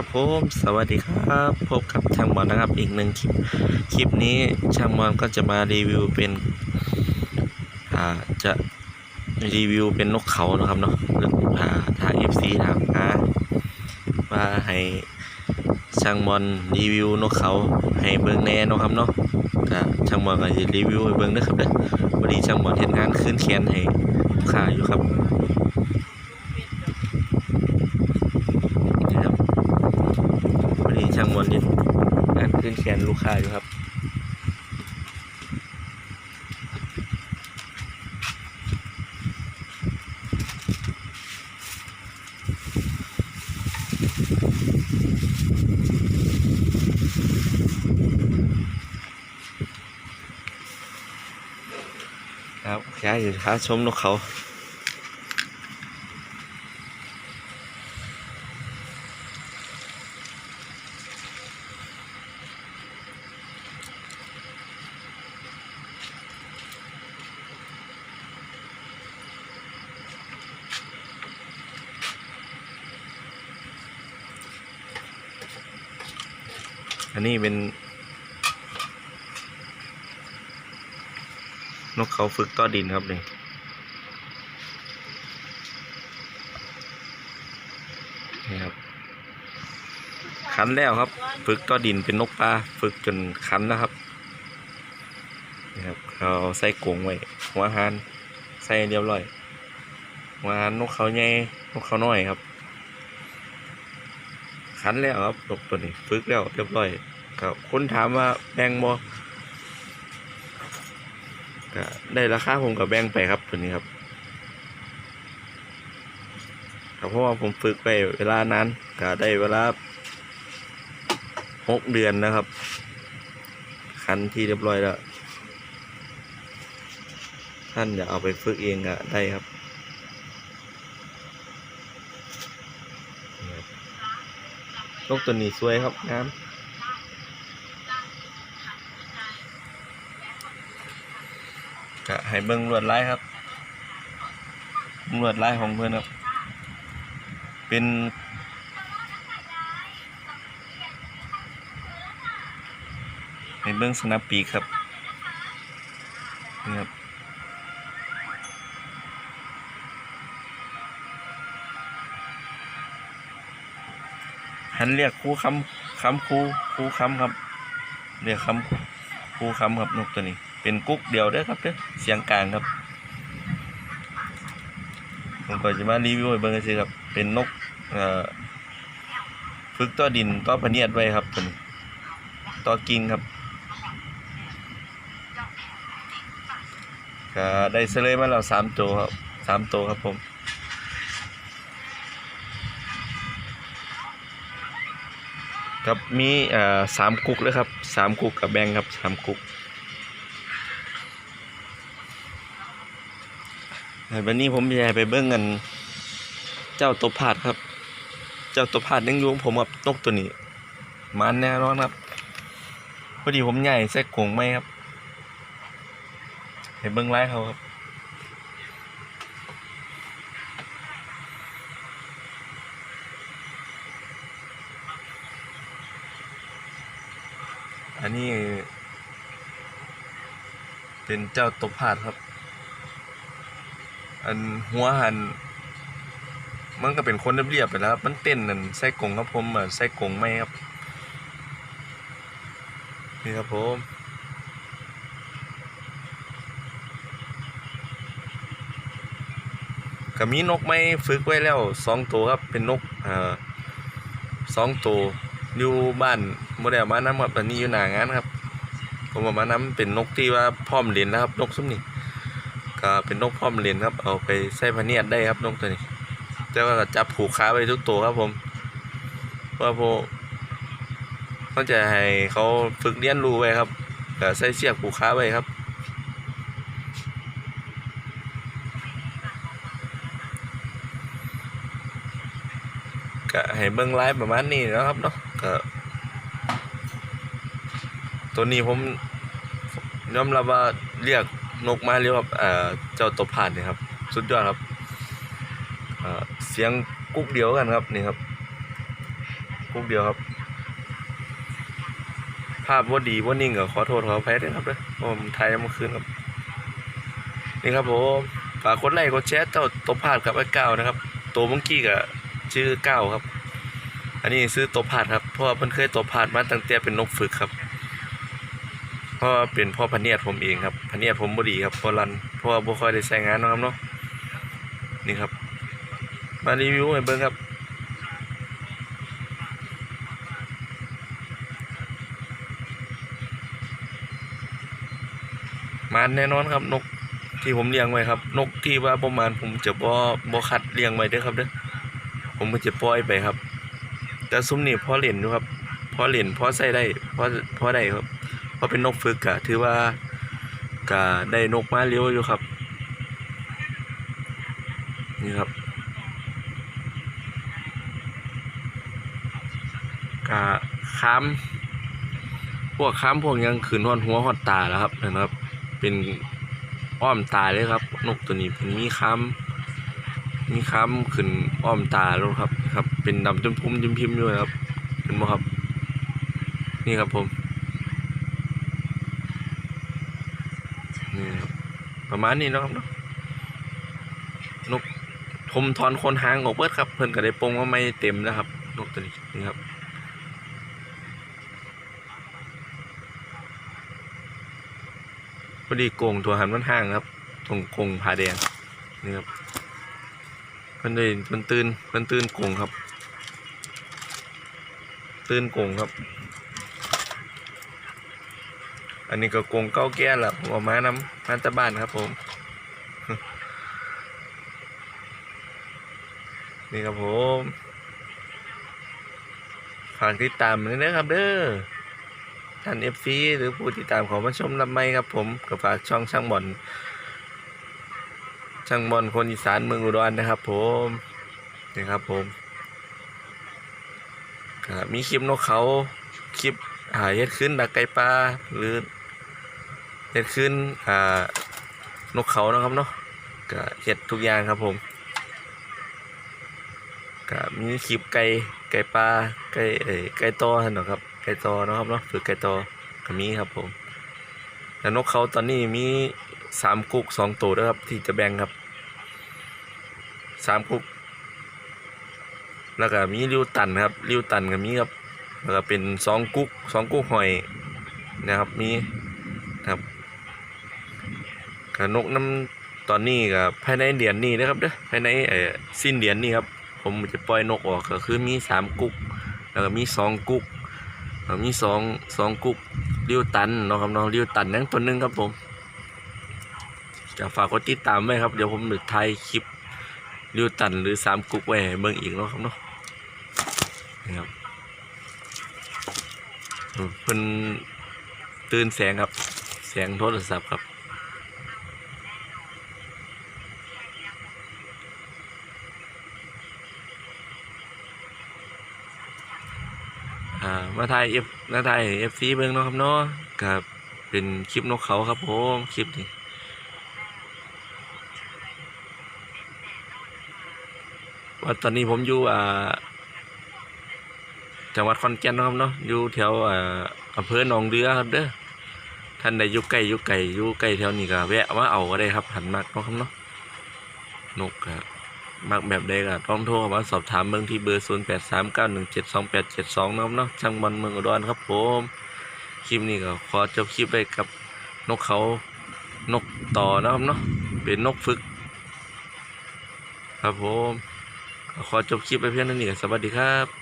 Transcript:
ครับผมสวัสดีครับ พบกับช่างบอลนะครับอีกหนึ่งคลิปคลิปนี้ช่างบอลก็จะมารีวิวเป็นอ่าจะรีวิวเป็นนกเขานะครับเนาะหรือ่าทาง FC ถามหาว่าให้ช่างบอลรีวิวนกเขาให้เบิ่งแน่นะครับเนาะก็ช่างบอลก็จะรีวิวให้เบิ่งเด้อครับเด้อวันนี้ช่างบอลเฮ็ดงานขึ้นแขนให้ลูกค้าอยู่ครับ นี่ครับวันนี้ช่างมนต์นี่งาน ขึ้นแขนลูกค้าอยู่ครับ ครับย้ายอยู่ค้าชมนกเขา นนี้เป็น นกเขาฝึกต้อดินครับนี่นี่ครับ คันแล้วครับ ฝึกต้อดินเป็นนกปลาฝึกจนคันแล้วครับนี่ครับเขาใส่กรงไว้หัวหานใส่เรียบร้อยหัวหานนกเขาใหญ่นกเขาน้อยครับคันแล้วครับนกตัวนี้ ฝึกแล้วเรียบร้อย ครับคนถามว่าแบ่งบ่ก็ได้ราคาผมกับแบ่งไปครับตัวนี้ครับก็เพราะว่าผมฝึกไปเวลานานก็ได้เวลาหกเดือนนะครับ คันที่เรียบร้อยแล้ว ท่านจะเอาไปฝึกเองก็ได้ครับนี่ครับนกตัวนี้สวยครับงาม ก็ให้เบิ่งลวดลายครับลวดลายของเพื่อนครับ เป็นให้เบิ่งสนับปีกครับนี่ครับหันเรียกครูคำคำครูครูคำครับ เรียกคำครูคำครับนกตัวนี้ เป็นกุ๊กเดียวเด้ครับเด้อเสียงกลางครับ ผมก็จะมารีวิวให้เบิ่งกันสิครับ เป็นนกฝึกต่อดินต่อพเนียดไว้ครับตัวนี้ต่อกิ่งครับก็ได้เสลยมาแล้วสามตัวครับสามตัวครับผมครับมีอ่อสามกุ๊กเลยครับสามกุ๊กกับแบงครับสามกุ๊กแต่ วันนี้ผมจะไปเบิ้งกันเจ้าตัวพาดครับ เจ้าตัวพาดยังอยุ่ของผมกับนกตัวนี้ มันแน่นอนครับพอดีผมใหญ่ใส่กรงไหมครับให้เบิ้งไล่เขาครับอันนี้ เป็นเจ้าตบผาดครับ อันหัวหันมันก็เป็นคนเรียบๆไปแล้วครับมันเต้นนั่นใส่กงครับผมอะใส่กงไหมครับนี่ครับผมก็มีนกไม้ฝึกไว้แล้วสองตัวครับเป็นนกเอ่อสองตัวอยู่บ้านโมเดลมาน้ำครับอันนี้อยู่หน้างานครับผมเอามาน้ำเป็นนกที่ว่าพร้อมเรียนนะครับนกซุ้มนี่ ก็เป็นนกพร้อมเรียนครับ เอาไปใส่พเนียดได้ครับนกตัวนี้แต่ว่าก็จับผูกขาไว้ทุกตัวครับผมเพราะว่าพวกเขาจะให้เขาฝึกเรียนรู้ไว้ครับก็ใส่เสียกผูกขาไว้ครับก็ให้เบิ่งไลฟ์ประมาณนี้นะครับเนาะก็ตัวนี้ผมยอมรับว่าเรียก นกมาเรียกว่าเออเจ้าตัวผ่านนี่ครับ สุดยอดครับเสียงกุ๊กเดียวกันครับนี่ครับกุ๊กเดียวครับ ภาพว่าดีว่านิ่งก็ขอโทษขออภัยด้วยครับเด้อเพราะผมถ่ายเมื่อคืนครับ นี่ครับผมฝากกดไลค์กดแชร์เจ้าตัวพาดกับไอ้เก้านะครับ ตัวเมื่อกี้ก็ชื่อเก้าครับ อันนี้ซื้อตัวพาดครับเพราะว่าเพิ่นเคยตัวพาดมาตั้งแต่เป็นนกฝึกครับ พราะว่าเป็นพ่อพเนียดผมเองครับพเนียดผมบ่ดีครับเพอรันเพราะว่าบ่ค่อยได้ใช้งานนะครับเนาะนี่ครับ มารีวิวให้เบิ่งครับมานแน่นอนครับนกที่ผมเลี้ยงไว้ครับ นกที่ว่าประมาณผมจะบ่บ่คัดเลี้ยงไว้เด้อครับเด้อผมก็จะปล่อยไปครับ แต่ซุ้มนี่พอเล่นอยู่ครับพอเล่นพอใส่ได้พอพอได้ครับ พอเป็นนกฝึกกะถือว่าก็ได้นกมาเร็วอยู่ครับ นี่ครับกะค้ามพวกค้ามพวกยังขืนหอนหัวหอดตาแล้วครับนะครับ เป็นอ้อมตาเลยครับ นกตัวนี้เป็นมีค้ามมีค้ามขึ้นอ้อมตาแล้วครับครับ เป็นดำจมพุ่มจมพิมพ์อยู่ครับเห็นไหมครับ นี่ครับผมนี่ครับ ประมาณนี้นะครับเนาะนกทมทอนคนหางออกเบิดครับ เพิ่นก็ได้ปงว่าไม่เต็มนะครับ นกตัวนี้นี่ครับพอดีโกงตัวหันมันห่างครับตรงโกงผาแดงนี่ครับมันเลยมันตื่นมันตื่นโกงครับ ตื่นโกงครับ อันนี้ก็โกงเก้าแก่ละผมเอามานำมาตะบ้านครับผม นี่ครับผมฝากติดตามด้วยนะครับเด้อท่านเอฟซีหรือผู้ติดตามของมาชมลำไม่ครับผมกับฝากช่องช่างบอลช่างบอลคนอีสานเมืองอุดรนะครับ ผมนี่ครับผมมีคลิปนกเขาคลิปหาเฮ็ดขึ้นดักไก่ปลาหรือ เฮ็ดขึ้นอ่านกเขานะครับเนาะก็เฮ็ดทุกอย่างครับผมก็มีคลิปไก่ไก่ปลาไก่เอ้ไก่ตอหั่นเนาะครับไก่ตอเนาะครับเนาะฝึกไก่ตอก็มีครับผมแล้วนกเขาตอนนี้มีสามกุกสองตัวด้วครับ ที่จะแบ่งครับสามกุกแล้วก็มีริ้วตันครับริ้วตันก็มีครับแล้วก็เป็นสองกุกสองกุกหอยนะครับมีครับ กับนกน้ำตอนนี้กับภายในเดือนนี้นะครับเด้อภายในเอ่อสิ้นเดือนนี้ครับผมจะปล่อยนกออกก็คือมีสามกุ๊กแล้วก็มีสองกุ๊กแล้วมีสองสองกุ๊กเลี้ยวตันเนาะครับเนาะเลี้ยวตันนั่งตัวหนึงครับผมจะฝากกดติดตามไว้ครับเดี๋ยวผมจะถ่ายคลิปเลี้วตันหรือสามกุ๊กไว้ให้เบิ่งอีกเนาะครับเนาะนี่ครับเพิ่นตื่นแสงครับ แสงโทรศัพท์ครับ มาถ่ายเอฟมาถ่ายเอฟซีเบิ่งเนาะครับเนาะกับเป็นคลิปนกเขาครับผมคลิปนี้ว่าตอนนี้ผมอยู่อ่าจังหวัดขอนแก่นเนาะครับเนาะอยู่แถวอ่าอำเภอหนองเรือครับเด้อท่านใดอยู่ใกล้อยู่ไกลอยู่ใกล้แถวนี้ก็แวะมาเอาก็ได้ครับหันมากเนาะครับเนาะนกครับ มักแบบใดก็ต้องโทรมาสอบถามเมืองที่เบอร์ 0 8 3 9 1 7 2 8 7 2นะครับเนาะช่างบอลเมืองอุดรครับผมคลิปนี้ก็ขอจบคลิปไปกับนกเขานกต่อนะครับเนาะเป็นนกฝึก ครับผมขอจบคลิปไปเพียงเท่านี้สวัสดีครับ